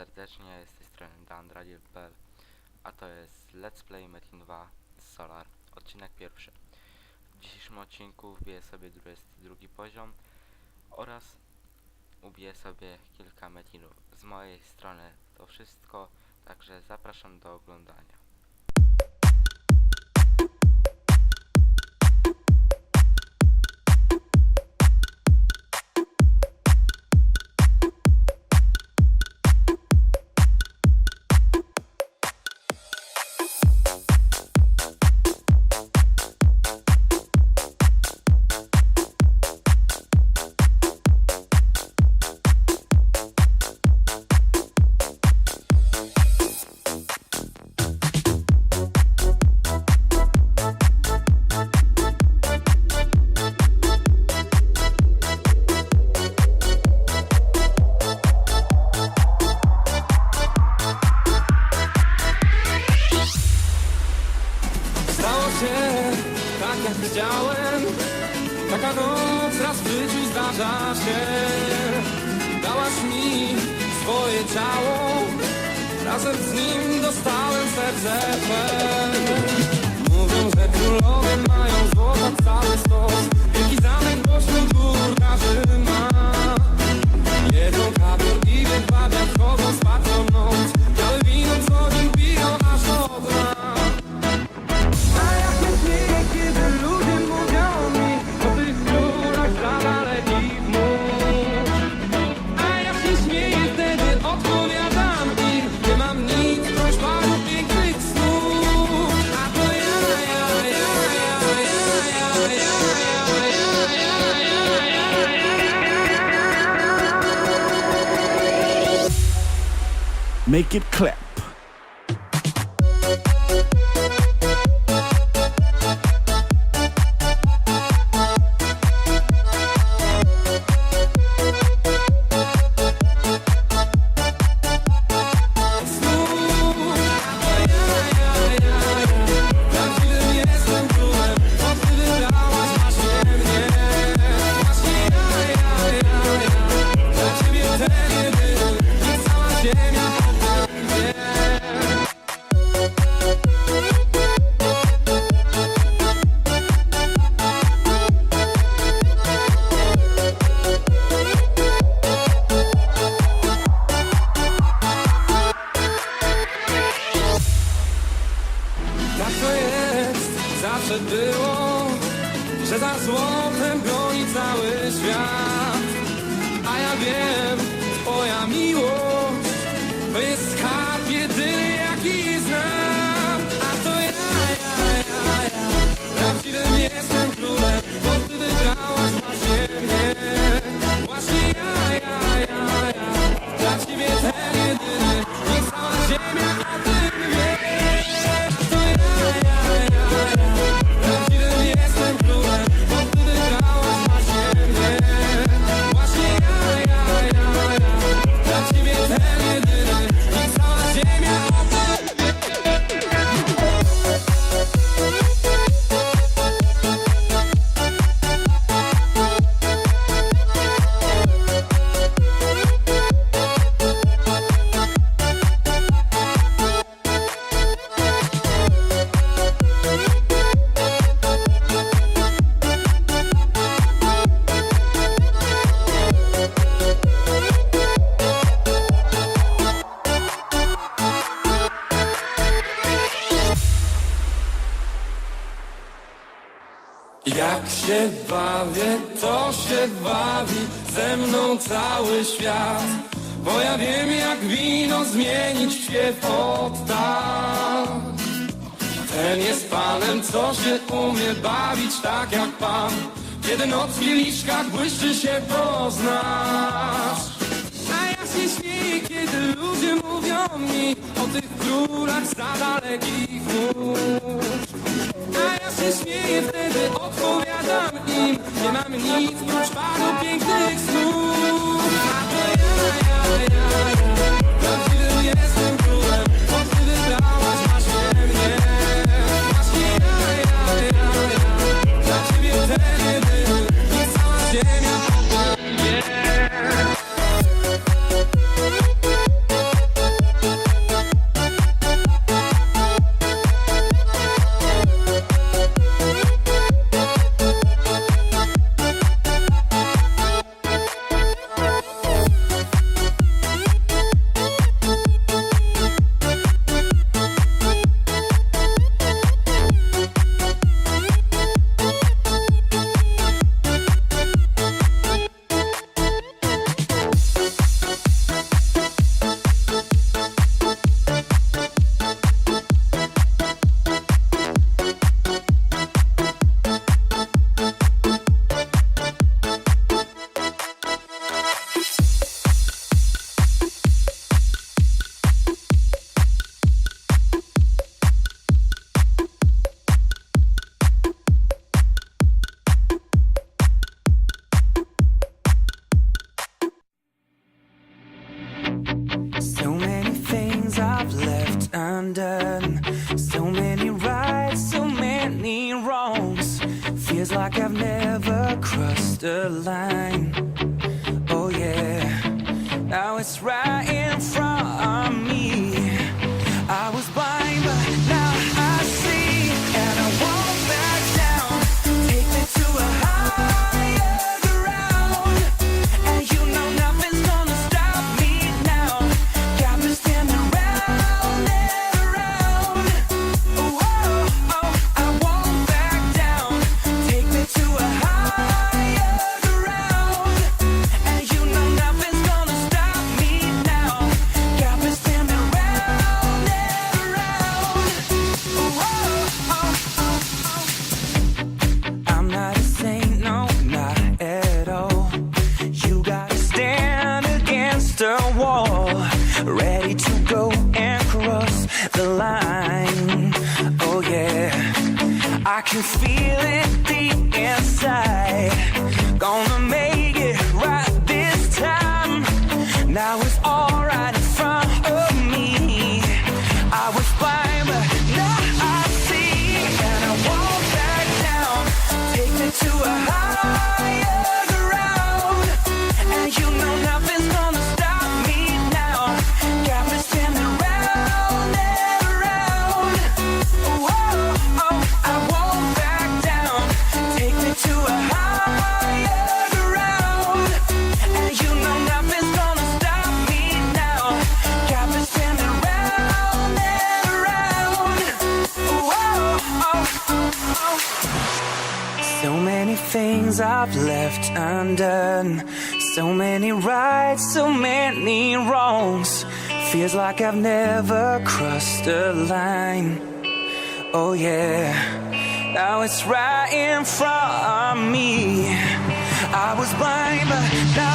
serdecznie, z tej strony DanDradiel.pl A to jest Let's Play Metin 2 z Solar, odcinek pierwszy. W dzisiejszym odcinku wbiję sobie 22 poziom oraz ubiję sobie kilka metinów. Z mojej strony to wszystko, także zapraszam do oglądania. Zdarza się. Dałaś mi swoje ciało. Razem z nim dostałem serce Mówią, że królowie mają złota cały stos Make it clap. Było, że za złotem goni cały świat. A ja wiem, twoja miłość to jest się bawię, to się bawi ze mną cały świat. Bo ja wiem jak wino zmienić się od tak. Ten jest panem, co się umie bawić tak jak pan. Kiedy noc w kieliszkach błyszczy się poznasz. A ja się śmieję, kiedy ludzie mówią mi o tych królach za dalekich mórz. undone. So many rights, so many wrongs. Feels like I've never crossed a line. Oh, yeah. Now it's right. can feel it deep inside. things I've left undone. So many rights, so many wrongs. Feels like I've never crossed a line. Oh, yeah. Now it's right in front of me. I was blind, but now.